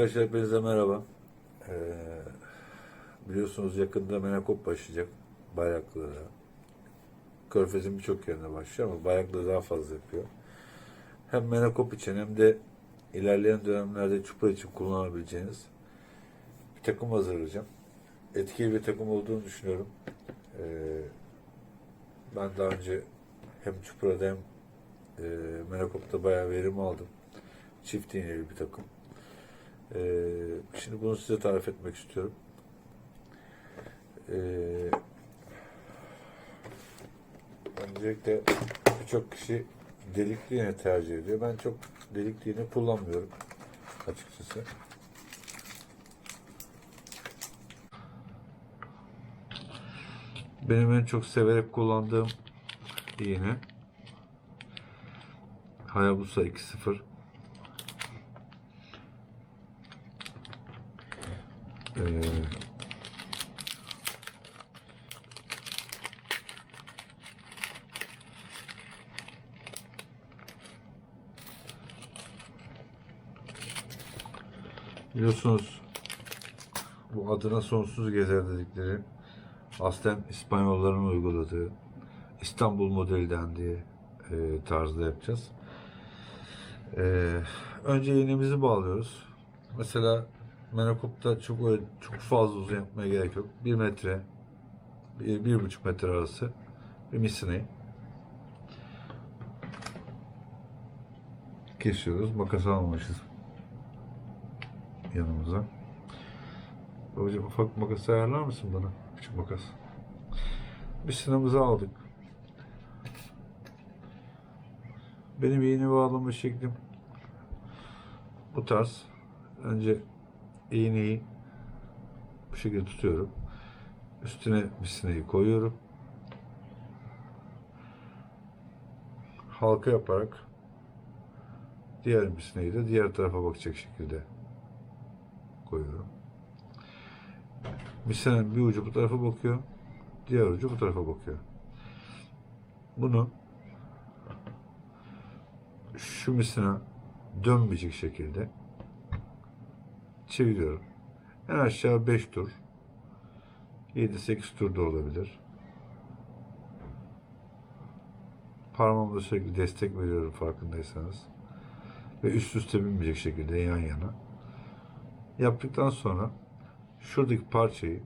Arkadaşlar hepinize merhaba. Ee, biliyorsunuz yakında Menakop başlayacak Bayraklı'da. Körfez'in birçok yerine başlıyor ama Bayraklı daha fazla yapıyor. Hem Menakop için hem de ilerleyen dönemlerde çupa için kullanabileceğiniz bir takım hazırlayacağım. Etkili bir takım olduğunu düşünüyorum. Ee, ben daha önce hem Çupra'da hem e, Menakop'ta bayağı verim aldım. Çift iğneli bir takım. Ee, şimdi bunu size tarif etmek istiyorum. Ee, öncelikle birçok kişi delikli iğne tercih ediyor. Ben çok delikli iğne kullanmıyorum açıkçası. Benim en çok severek kullandığım iğne Hayabusa 2.0 Ee, biliyorsunuz bu adına sonsuz gezer dedikleri aslen İspanyolların uyguladığı İstanbul modeli dendiği e, tarzda yapacağız. E, önce iğnemizi bağlıyoruz. Mesela Menakop'ta çok öyle, çok fazla uzun yapmaya gerek yok. Bir metre, bir, bir buçuk metre arası bir misineyi kesiyoruz. Makas almamışız yanımıza. Babacığım ufak makas ayarlar mısın bana? Küçük makas. Misinamızı aldık. Benim iğne bağlama şeklim bu tarz. Önce iğneyi bu şekilde tutuyorum. Üstüne misineyi koyuyorum. Halka yaparak diğer misineyi de diğer tarafa bakacak şekilde koyuyorum. Misinenin bir ucu bu tarafa bakıyor. Diğer ucu bu tarafa bakıyor. Bunu şu misina dönmeyecek şekilde çeviriyorum. En aşağı 5 tur. 7-8 tur da olabilir. Parmağımda sürekli destek veriyorum farkındaysanız. Ve üst üste binmeyecek şekilde yan yana. Yaptıktan sonra şuradaki parçayı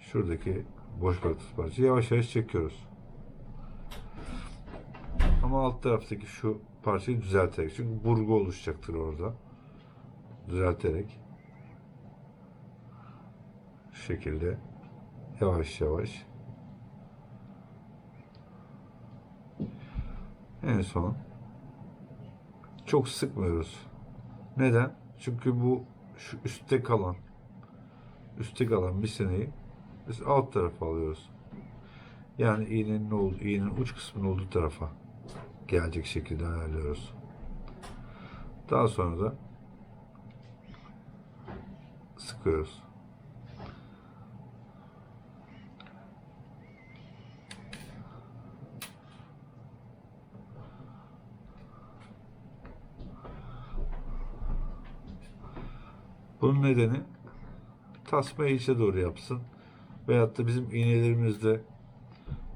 şuradaki boş bıraktığımız parçayı yavaş yavaş çekiyoruz. Ama alt taraftaki şu parçayı düzelterek. Çünkü burgu oluşacaktır orada. Düzelterek. Şu şekilde. Yavaş yavaş. En son çok sıkmıyoruz. Neden? Çünkü bu şu üstte kalan üstte kalan misineyi biz alt tarafa alıyoruz. Yani iğnenin olduğu, iğnenin uç kısmının olduğu tarafa gelecek şekilde ayarlıyoruz. Daha sonra da sıkıyoruz. Bunun nedeni tasmayı içe doğru yapsın. Veyahut da bizim iğnelerimizde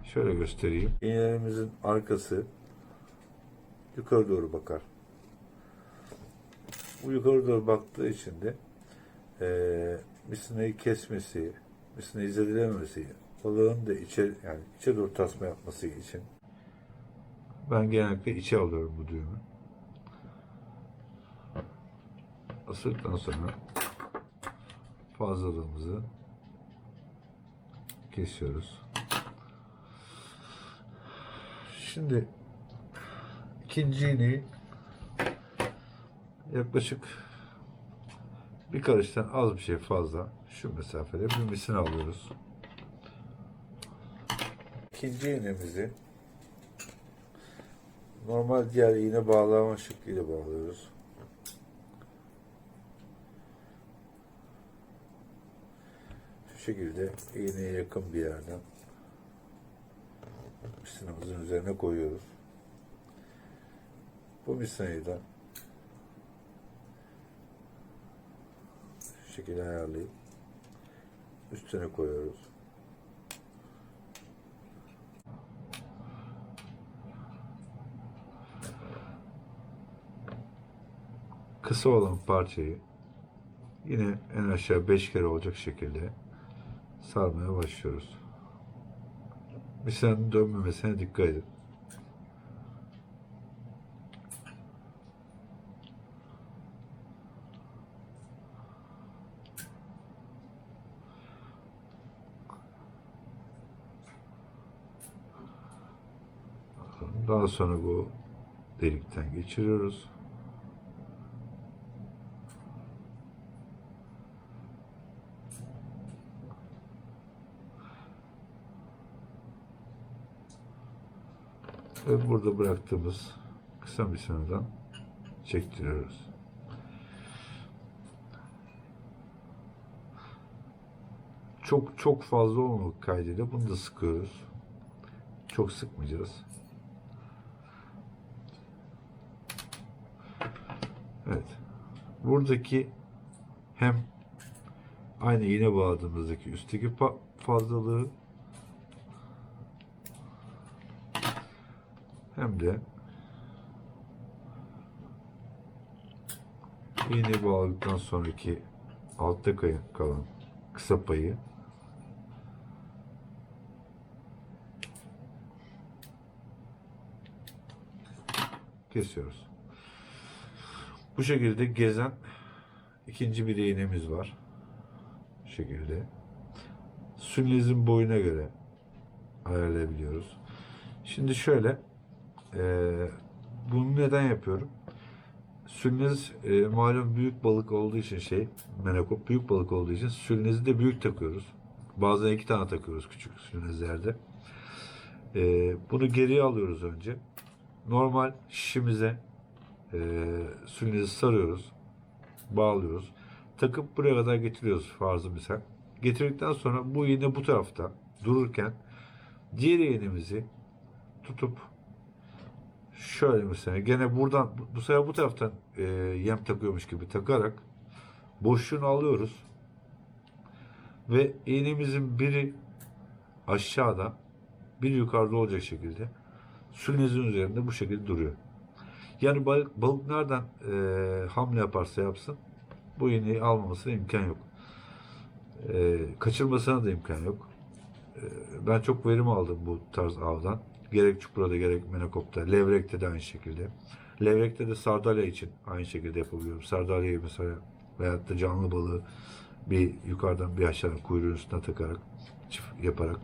şöyle göstereyim. İğnelerimizin arkası yukarı doğru bakar. Bu yukarı doğru baktığı için de e, misineyi kesmesi, misineyi zedelememesi, balığın da içe, yani içe doğru tasma yapması için ben genellikle içe alıyorum bu düğümü. Asırdıktan sonra fazlalığımızı kesiyoruz. Şimdi ikinci iğneyi yaklaşık bir karıştan az bir şey fazla şu mesafede bir misine alıyoruz. İkinci iğnemizi normal diğer iğne bağlama şekliyle bağlıyoruz. Şu şekilde iğneye yakın bir yerden misinamızın üzerine koyuyoruz. Bu misinayı da şekilde ayarlayıp üstüne koyuyoruz. Kısa olan parçayı yine en aşağı 5 kere olacak şekilde sarmaya başlıyoruz. Misenin dönmemesine dikkat edin. Daha sonra bu delikten geçiriyoruz. Ve burada bıraktığımız kısa bir sınırdan çektiriyoruz. Çok çok fazla olmamak kaydıyla bunu da sıkıyoruz. Çok sıkmayacağız. Evet. Buradaki hem aynı iğne bağladığımızdaki üstteki fazlalığı hem de iğne bağladıktan sonraki altta kalan kısa payı kesiyoruz. Bu şekilde gezen ikinci bir iğnemiz var. Bu şekilde. Sünezin boyuna göre ayarlayabiliyoruz. Şimdi şöyle eee, bunu neden yapıyorum? Sülnez e, malum büyük balık olduğu için şey menakop büyük balık olduğu için sülnezi de büyük takıyoruz. Bazen iki tane takıyoruz küçük sülnezlerde. E, bunu geriye alıyoruz önce. Normal şişimize e, sülnezi sarıyoruz. Bağlıyoruz. Takıp buraya kadar getiriyoruz farzı misal. Getirdikten sonra bu iğne bu tarafta dururken diğer iğnemizi tutup şöyle mesela gene buradan bu- sefer bu taraftan e, yem takıyormuş gibi takarak boşluğunu alıyoruz ve iğnemizin biri aşağıda bir yukarıda olacak şekilde sülnezin üzerinde bu şekilde duruyor. Yani balık, balık nereden e, hamle yaparsa yapsın bu iğneyi almamasına imkan yok. E, kaçırmasına da imkan yok. E, ben çok verim aldım bu tarz avdan. Gerek çukurada gerek menakopta. Levrekte de aynı şekilde. Levrekte de sardalya için aynı şekilde yapabiliyorum. Sardalyayı mesela veyahut da canlı balığı bir yukarıdan bir aşağıdan kuyruğun üstüne takarak çift yaparak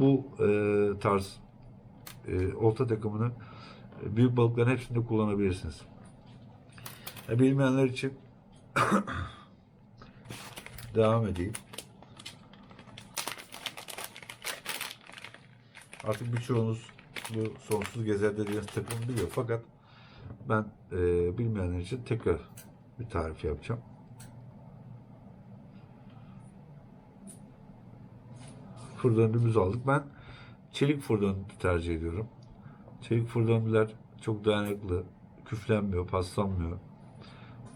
bu e, tarz e, olta takımını büyük balıkların hepsinde kullanabilirsiniz. E, bilmeyenler için devam edeyim. Artık birçoğunuz bu sonsuz gezer dediğiniz takımı biliyor. Fakat ben e, bilmeyenler için tekrar bir tarif yapacağım. Fırdöndümüzü aldık. Ben çelik fırdöndü tercih ediyorum. Çelik fırdöndüler çok dayanıklı, küflenmiyor, paslanmıyor.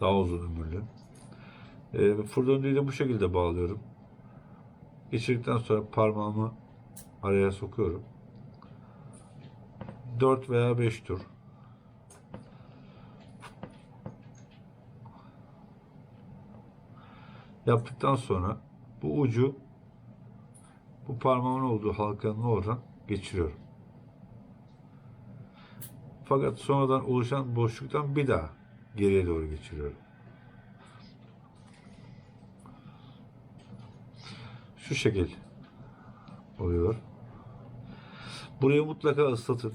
Daha uzun ömürlü. E, fırdöndüyü de bu şekilde bağlıyorum. Geçirdikten sonra parmağımı araya sokuyorum. 4 veya 5 tur. Yaptıktan sonra bu ucu bu parmağımın olduğu halkanın oradan geçiriyorum. Fakat sonradan oluşan boşluktan bir daha geriye doğru geçiriyorum. Şu şekil oluyor. Burayı mutlaka ıslatın.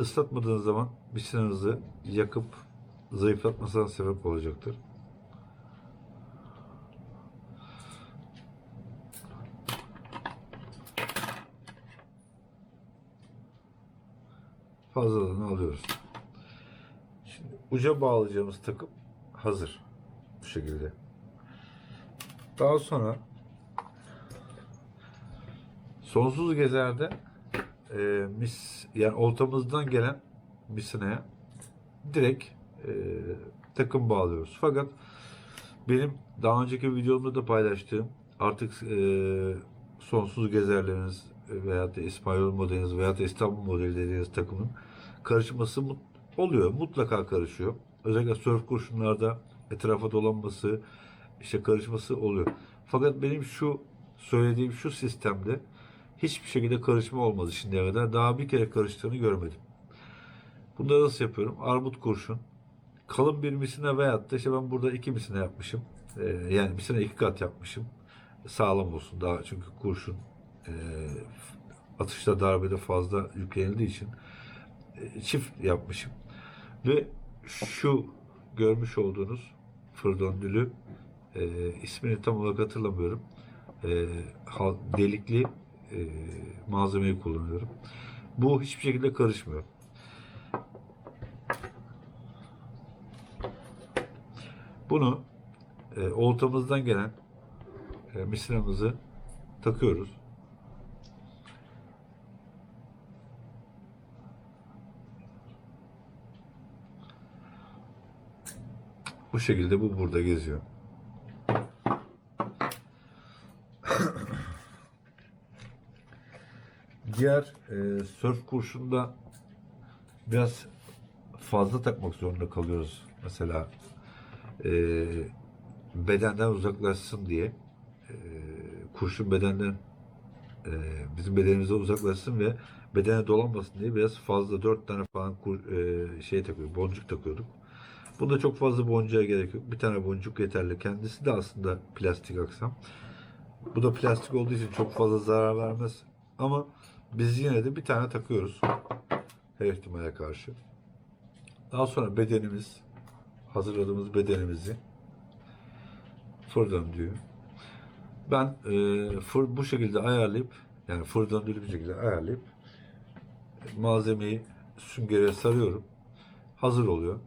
Islatmadığınız zaman bisininizi yakıp zayıflatmasına sebep olacaktır. Fazlalığını alıyoruz. Şimdi uca bağlayacağımız takım hazır. Bu şekilde. Daha sonra sonsuz gezerde e, mis yani oltamızdan gelen misineye direkt e, takım bağlıyoruz. Fakat benim daha önceki videomda da paylaştığım artık e, sonsuz gezerleriniz veyahut da İspanyol modeliniz veyahut da İstanbul modeli dediğiniz takımın karışması mut- oluyor. Mutlaka karışıyor. Özellikle surf kurşunlarda etrafa dolanması, işte karışması oluyor. Fakat benim şu söylediğim şu sistemde hiçbir şekilde karışma olmadı şimdiye kadar. Daha bir kere karıştığını görmedim. Da nasıl yapıyorum? Armut kurşun. Kalın bir misine veyahut da işte ben burada iki misine yapmışım. Ee, yani misine iki kat yapmışım. Sağlam olsun daha çünkü kurşun e, atışta darbede fazla yüklenildiği için e, çift yapmışım. Ve şu görmüş olduğunuz fırdöndülü e, ismini tam olarak hatırlamıyorum. E, delikli e, malzemeyi kullanıyorum. Bu hiçbir şekilde karışmıyor. Bunu e, oltamızdan gelen e, misinamızı takıyoruz. Bu şekilde bu burada geziyor. Diğer e, sörf kurşunda biraz fazla takmak zorunda kalıyoruz. Mesela e, bedenden uzaklaşsın diye e, kurşun bedenden e, bizim bedenimize uzaklaşsın ve bedene dolanmasın diye biraz fazla dört tane falan kur, e, şey takıyorduk, boncuk takıyorduk. Bunda çok fazla boncuğa gerek yok. Bir tane boncuk yeterli. Kendisi de aslında plastik aksam. Bu da plastik olduğu için çok fazla zarar vermez. Ama biz yine de bir tane takıyoruz. Her ihtimale karşı. Daha sonra bedenimiz, hazırladığımız bedenimizi fır döndüğü. Ben e, fır bu şekilde ayarlayıp yani fır bir şekilde ayarlayıp malzemeyi süngere sarıyorum. Hazır oluyor.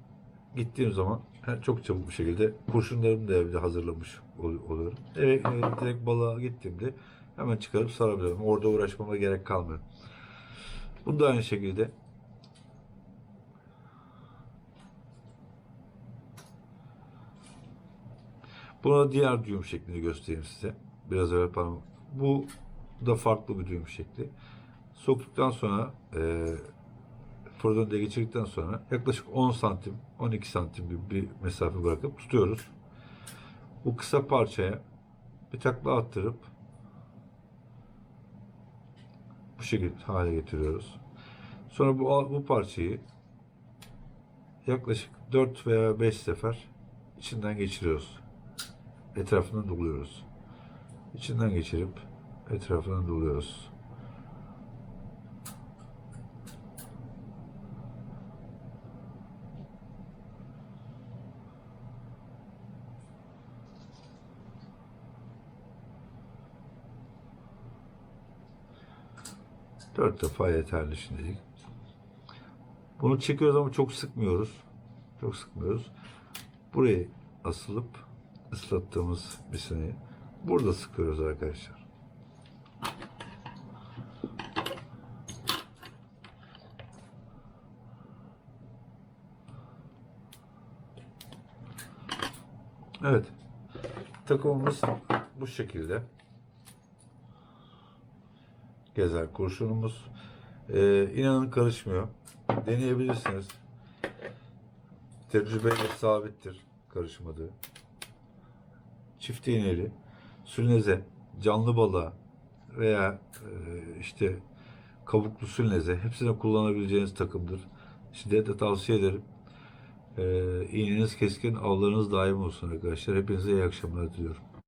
Gittiğim zaman çok çabuk bir şekilde kurşunlarımı da evde hazırlamış ol- oluyorum. Eve e, direkt balığa gittiğimde hemen çıkarıp sarabiliyorum. Orada uğraşmama gerek kalmıyor. Bunu da aynı şekilde Buna diğer düğüm şeklini göstereyim size. Biraz evvel parmak. Bu da farklı bir düğüm şekli. Soktuktan sonra e, fırından geçirdikten sonra yaklaşık 10 santim, 12 santim gibi bir mesafe bırakıp tutuyoruz. Bu kısa parçaya bir takla attırıp bu şekilde hale getiriyoruz. Sonra bu bu parçayı yaklaşık 4 veya 5 sefer içinden geçiriyoruz. Etrafından doluyoruz. İçinden geçirip etrafından doluyoruz. Dört defa yeterli şimdilik. Bunu çekiyoruz ama çok sıkmıyoruz. Çok sıkmıyoruz. Burayı asılıp ıslattığımız bisineyi burada sıkıyoruz arkadaşlar. Evet. Takımımız bu şekilde. Gezer kurşunumuz. Ee, inanın karışmıyor. Deneyebilirsiniz. Tecrübeyle sabittir karışmadığı. Çift iğneli, sülneze, canlı balığa veya e, işte kabuklu sülneze hepsine kullanabileceğiniz takımdır. Şiddetle tavsiye ederim. E, iğneniz keskin, avlarınız daim olsun arkadaşlar. Hepinize iyi akşamlar diliyorum.